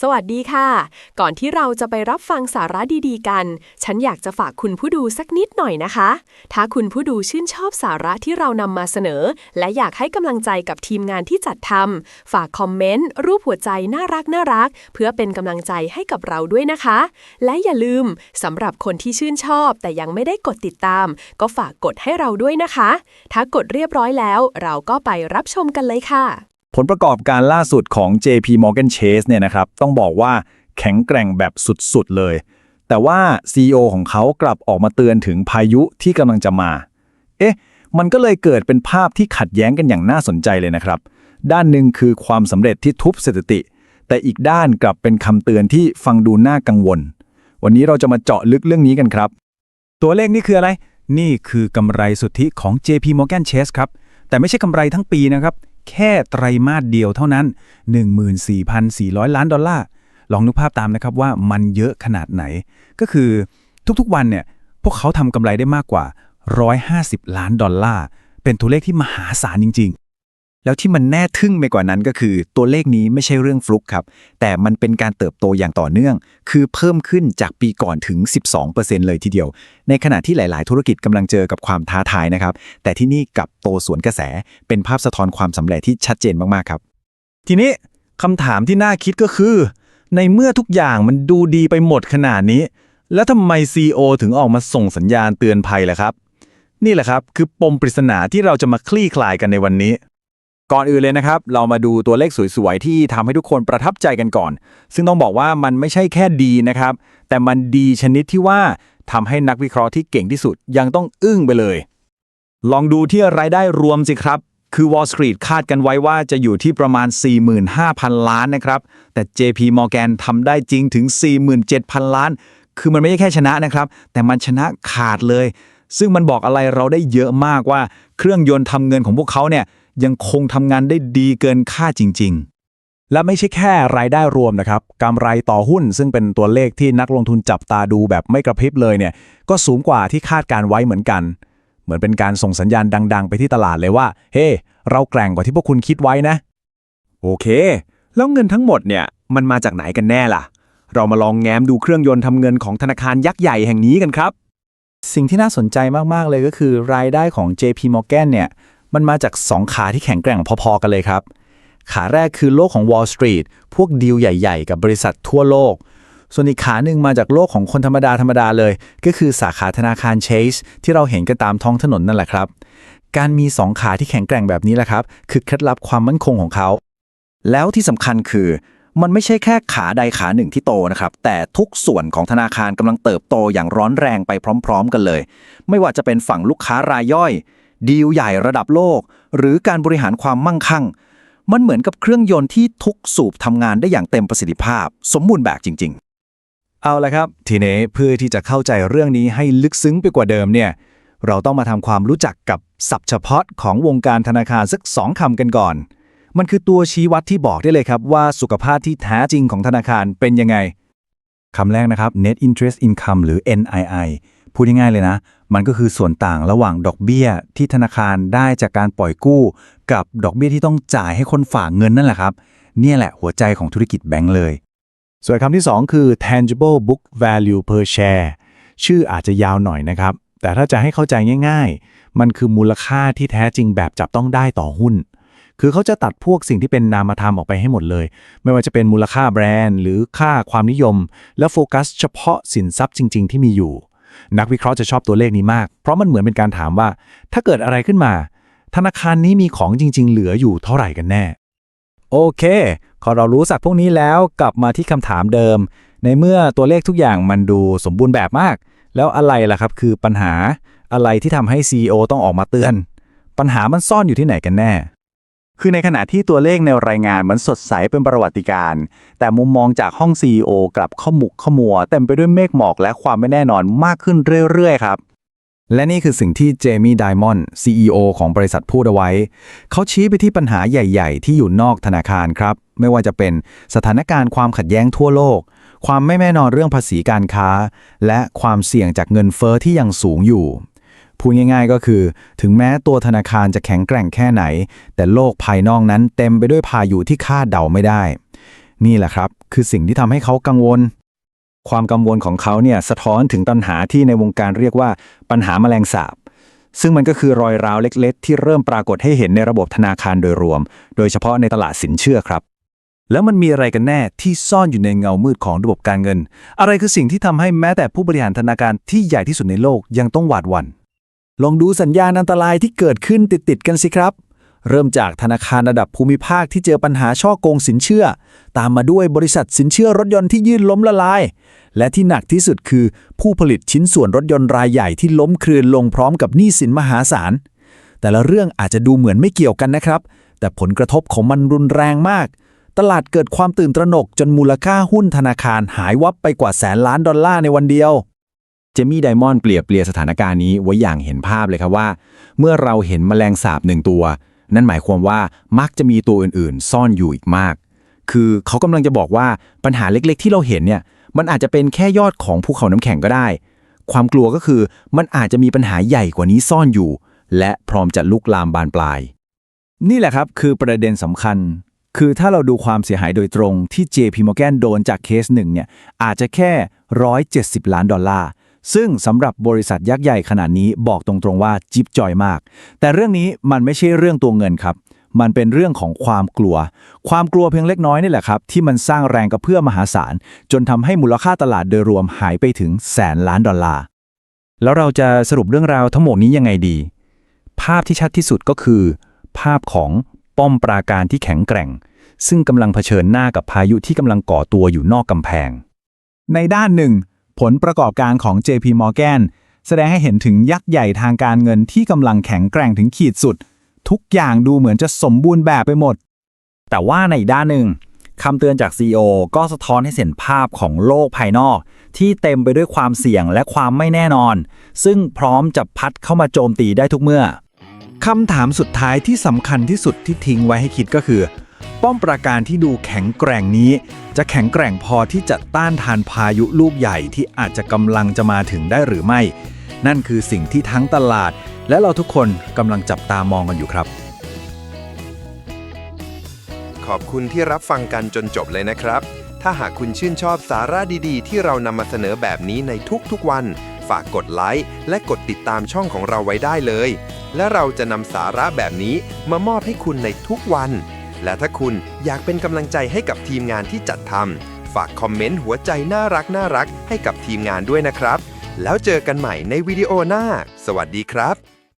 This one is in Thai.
สวัสดีค่ะ ก่อนที่เราจะไปรับฟังสาระดีๆ กัน ฉันอยากจะฝากคุณผู้ดูสักนิดหน่อยนะคะ ถ้าคุณผู้ดูชื่นชอบสาระที่เรานำมาเสนอ และอยากให้กำลังใจกับทีมงานที่จัดทำฝากคอมเมนต์ รูปหัวใจน่ารักน่ารัก เพื่อเป็นกำลังใจให้กับเราด้วยนะคะ และอย่าลืมสำหรับคนที่ชื่นชอบ แต่ยังไม่ได้กดติดตาม ก็ฝากกดให้เราด้วยนะคะ ถ้ากดเรียบร้อยแล้ว เราก็ไปรับชมกันเลยค่ะ ผลประกอบการล่าสุดของ JP Morgan Chase เนี่ยนะครับ ต้องบอกว่าแข็งแกร่งแบบสุดๆเลย แต่ว่า CEO ของเขากลับออกมาเตือนถึงพายุที่กำลังจะมา เอ๊ะ มันก็เลยเกิดเป็นภาพที่ขัดแย้งกันอย่างน่าสนใจเลยนะครับ ด้านหนึ่งคือความสำเร็จที่ทุบสถิติ แต่อีกด้านกลับเป็นคำเตือนที่ฟังดูน่ากังวล วันนี้เราจะมาเจาะลึกเรื่องนี้กันครับ ตัวเลขนี่คืออะไร นี่คือกำไรสุทธิของ JP Morgan Chase ครับ แต่ไม่ใช่กำไรทั้งปีนะครับ แค่ไตรมาสเดียวเท่านั้น 14,400 ล้านดอลลาร์ ลองนึกภาพตามนะครับว่ามันเยอะขนาดไหน ก็คือทุกๆวันเนี่ย พวกเขาทำกำไรได้มากกว่า 150 ล้านดอลลาร์ เป็นตัวเลขที่มหาศาลจริง แล้วที่มันแน่ทึ่งไปกว่านั้นก็คือ ตัวเลขนี้ไม่ใช่เรื่องฟลุกครับ แต่มันเป็นการเติบโตอย่างต่อเนื่อง คือเพิ่มขึ้นจากปีก่อนถึง 12%เลยทีเดียว ในขณะที่หลาย ๆ ธุรกิจกำลังเจอกับความท้าทายนะครับ แต่ที่นี่กลับโตสวนกระแส เป็นภาพสะท้อนความสำเร็จที่ชัดเจนมาก ๆ ครับ ทีนี้คำถามที่น่าคิดก็คือ ในเมื่อทุกอย่างมันดูดีไปหมดขนาดนี้ แล้วทำไม CEO ถึงออกมาส่งสัญญาณเตือนภัยล่ะครับ นี่แหละครับคือปมปริศนาที่เราจะมาคลี่คลายกันในวันนี้ ก่อนอื่นเลยนะครับ เรามาดูตัวเลขสวยๆ ที่ทำให้ทุกคนประทับใจกันก่อน ซึ่งต้องบอกว่ามันไม่ใช่แค่ดีนะครับ แต่มันดีชนิดที่ว่าทำให้นักวิเคราะห์ที่เก่งที่สุดยังต้องอึ้งไปเลย ลองดูที่รายได้รวมสิครับ คือ Wall Street คาดกันไว้ว่าจะอยู่ที่ประมาณ 45,000 ล้านนะครับ แต่ JP Morgan ทำได้จริงถึง 47,000 ล้าน คือมันไม่ใช่แค่ชนะนะครับ แต่มันชนะขาดเลย ซึ่งมันบอกอะไรเราได้เยอะมากว่า เครื่องยนต์ทำเงินของพวกเขาเนี่ย ยังคงทำงานได้ดีเกินค่าจริง ๆ และไม่ใช่แค่รายได้รวมนะครับกำไรต่อหุ้นซึ่งเป็นตัวเลขที่นักลงทุนจับตาดูแบบไม่กระพริบเลยเนี่ยก็สูงกว่าที่คาดการไว้เหมือนกัน เหมือนเป็นการส่งสัญญาณดัง ๆ ไปที่ตลาดเลยว่า เฮ้เราแกร่งกว่าที่พวกคุณคิดไว้นะ โอเค แล้วเงินทั้งหมดเนี่ยมันมาจากไหนกันแน่ล่ะ เรามาลองแง้มดูเครื่องยนต์ทำเงินของธนาคารยักษ์ใหญ่แห่งนี้กันครับสิ่งที่น่าสนใจมาก ๆ เลยก็คือรายได้ของ JP Morgan เนี่ย มันมาจาก 2 ขาที่แข็งแกร่งพอๆกันเลยครับ ขาแรกคือโลกของ Wall Street พวกดีลใหญ่ ๆ กับบริษัททั่วโลก ส่วนอีกขาหนึ่งมาจากโลกของคนธรรมดาธรรมดาเลย ก็คือสาขาธนาคาร Chase ที่เราเห็นกันตามท้องถนนนั่นแหละครับ การมี 2 ขาที่แข็งแกร่งแบบนี้แหละครับ คือเคล็ดลับความมั่นคงของเขา แล้วที่สำคัญคือมันไม่ใช่แค่ขาใดขาหนึ่งที่โตนะครับ แต่ทุกส่วนของธนาคารกำลังเติบโตอย่างร้อนแรงไปพร้อม ๆ กันเลย ไม่ว่าจะเป็นฝั่งลูกค้ารายย่อย ดีลใหญ่ระดับโลก หรือการบริหารความมั่งคั่ง มันเหมือนกับเครื่องยนต์ที่ทุกสูบทำงานได้อย่างเต็มประสิทธิภาพ สมบูรณ์แบบจริง ๆ เอาละครับ ทีนี้เพื่อที่จะเข้าใจเรื่องนี้ให้ลึกซึ้งไปกว่าเดิมเนี่ยเราต้องมาทำความรู้จักกับศัพท์เฉพาะของวงการธนาคารสักสองคำกันก่อน มันคือตัวชี้วัดที่บอกได้เลยครับว่าสุขภาพที่แท้จริงของธนาคารเป็นยังไงคำแรกนะครับ net interest income หรือ NII พูดง่ายๆเลยนะ มันก็คือส่วนต่างระหว่างดอกเบี้ยที่ธนาคารได้จากการปล่อยกู้ กับดอกเบี้ยที่ต้องจ่ายให้คนฝากเงินนั่นแหละครับ เนี่ยแหละหัวใจของธุรกิจแบงก์เลย ส่วนคำที่ 2 คือ tangible book value per share ชื่ออาจจะยาวหน่อยนะครับ แต่ถ้าจะให้เข้าใจง่าย ๆ มันคือมูลค่าที่แท้จริงแบบจับต้องได้ต่อหุ้น คือเขาจะตัดพวกสิ่งที่เป็นนามธรรมออกไปให้หมดเลย ไม่ว่าจะเป็นมูลค่าแบรนด์ หรือค่าความนิยม และโฟกัสเฉพาะสินทรัพย์จริง ๆ ที่มีอยู่ นักวิเคราะห์จะชอบตัวเลขนี้มาก เพราะมันเหมือนเป็นการถามว่า ถ้าเกิดอะไรขึ้นมา ธนาคารนี้มีของจริง ๆ เหลืออยู่เท่าไหร่กันแน่ โอเค พอเรารู้สักพวกนี้แล้วกลับมาที่คำถามเดิม ในเมื่อตัวเลขทุกอย่างมันดูสมบูรณ์แบบมาก แล้วอะไรล่ะครับคือปัญหาอะไรที่ทำให้ CEO ต้องออกมาเตือน ปัญหามันซ่อนอยู่ที่ไหนกันแน่ คือในขณะที่ตัวเลขในรายงานมันสดใสเป็นประวัติการ์แต่มุมมองจากห้อง CEO กลับข้อมุกขมัวเต็มไปด้วยเมฆหมอกและความไม่แน่นอนมากขึ้นเรื่อยๆครับ และนี่คือสิ่งที่เจมี่ไดมอนด์ CEO ของบริษัทพูดเอาไว้ เขาชี้ไปที่ปัญหาใหญ่ ๆ ที่อยู่นอกธนาคารครับ ไม่ว่าจะเป็นสถานการณ์ความขัดแย้งทั่วโลก ความไม่แน่นอนเรื่องภาษีการค้า และความเสี่ยงจากเงินเฟอ้อที่ยังสูงอยู่ พูดง่ายๆก็คือ ถึงแม้ตัวธนาคารจะแข็งแกร่งแค่ไหน แต่โลกภายนอกนั้นเต็มไปด้วยพายุที่คาดเดาไม่ได้ นี่แหละครับ คือสิ่งที่ทำให้เขากังวล ความกังวลของเขาเนี่ยสะท้อนถึงปัญหาที่ในวงการเรียกว่าปัญหาแมลงสาบซึ่งมันก็คือรอยร้าวเล็กๆ ที่เริ่มปรากฏให้เห็นในระบบธนาคารโดยรวม โดยเฉพาะในตลาดสินเชื่อครับ แล้วมันมีอะไรกันแน่ที่ซ่อนอยู่ในเงามืดของระบบการเงิน อะไรคือสิ่งที่ทำให้แม้แต่ผู้บริหารธนาคารที่ใหญ่ที่สุดในโลกยังต้องหวาดหวั่น ลองดูสัญญาณอันตรายที่เกิดขึ้นติดๆกันสิครับ เริ่มจากธนาคารระดับภูมิภาคที่เจอปัญหาช่อโกงสินเชื่อ ตามมาด้วยบริษัทสินเชื่อรถยนต์ที่ยื่นล้มละลาย และที่หนักที่สุดคือ ผู้ผลิตชิ้นส่วนรถยนต์รายใหญ่ที่ล้มคลืนลงพร้อมกับหนี้สินมหาศาล แต่ละเรื่องอาจจะดูเหมือนไม่เกี่ยวกันนะครับ แต่ผลกระทบของมันรุนแรงมาก ตลาดเกิดความตื่นตระหนกจนมูลค่าหุ้นธนาคารหายวับไปกว่าแสนล้านดอลลาร์ในวันเดียว เจมี่ไดมอนด์เปรียบเปรียสถานการณ์นี้ไว้อย่างเห็นภาพเลยครับว่า เมื่อเราเห็นแมลงสาบหนึ่งตัว นั่นหมายความว่ามักจะมีตัวอื่นๆ ซ่อนอยู่อีกมาก คือเขากำลังจะบอกว่าปัญหาเล็กๆ ที่เราเห็นเนี่ยมันอาจจะเป็นแค่ยอดของภูเขาน้ำแข็งก็ได้ ความกลัวก็คือมันอาจจะมีปัญหาใหญ่กว่านี้ซ่อนอยู่ และพร้อมจะลุกลามบานปลาย นี่แหละครับคือประเด็นสำคัญคือถ้าเราดูความเสียหายโดยตรงที่ JP Morgan โดนจากเคสหนึ่งเนี่ยอาจจะแค่ 170 ล้านดอลลาร์ ซึ่งสำหรับบริษัทยักษ์ใหญ่ขนาดนี้บอกตรงๆว่าจิ๊บจอยมาก แต่เรื่องนี้มันไม่ใช่เรื่องตัวเงินครับ มันเป็นเรื่องของความกลัว ความกลัวเพียงเล็กน้อยนี่แหละครับ ที่มันสร้างแรงกระเพื่อมมหาศาล จนทำให้มูลค่าตลาดโดยรวมหายไปถึงแสนล้านดอลลาร์แล้วเราจะสรุปเรื่องราวทั้งหมดนี้ยังไงดี ภาพที่ชัดที่สุดก็คือ ภาพของป้อมปราการที่แข็งแกร่ง ซึ่งกำลังเผชิญหน้ากับพายุที่กำลังก่อตัวอยู่นอกกำแพง ในด้านหนึ่ง ผลประกอบการของ JP Morgan แสดงให้เห็นถึงยักษ์ใหญ่ทางการเงินที่กำลังแข็งแกร่งถึงขีดสุด ทุกอย่างดูเหมือนจะสมบูรณ์แบบไปหมด แต่ว่าในด้านหนึ่งคำเตือนจาก CEO ก็สะท้อนให้เห็นภาพของโลกภายนอก ที่เต็มไปด้วยความเสี่ยงและความไม่แน่นอน ซึ่งพร้อมจะพัดเข้ามาโจมตีได้ทุกเมื่อคำถามสุดท้ายที่สำคัญที่สุดที่ทิ้งไว้ให้คิดก็คือ ป้อมปราการที่ดูแข็งแกร่งนี้ จะแข็งแกร่งพอที่จะต้านทานพายุลูกใหญ่ที่อาจจะกำลังจะมาถึงได้หรือไม่ นั่นคือสิ่งที่ทั้งตลาด และเราทุกคนกำลังจับตามองกันอยู่ครับ ขอบคุณที่รับฟังกันจนจบเลยนะครับ ถ้าหากคุณชื่นชอบสาระดีๆ ที่เรานำมาเสนอแบบนี้ในทุกๆวัน ฝากกดไลค์และกดติดตามช่องของเราไว้ได้เลย และเราจะนำสาระแบบนี้มามอบให้คุณในทุกวัน และถ้าคุณอยากเป็นกำลังใจให้กับทีมงานที่จัดทำฝากคอมเมนต์หัวใจน่ารักน่ารักให้กับทีมงานด้วยนะครับ แล้วเจอกันใหม่ในวิดีโอหน้า สวัสดีครับ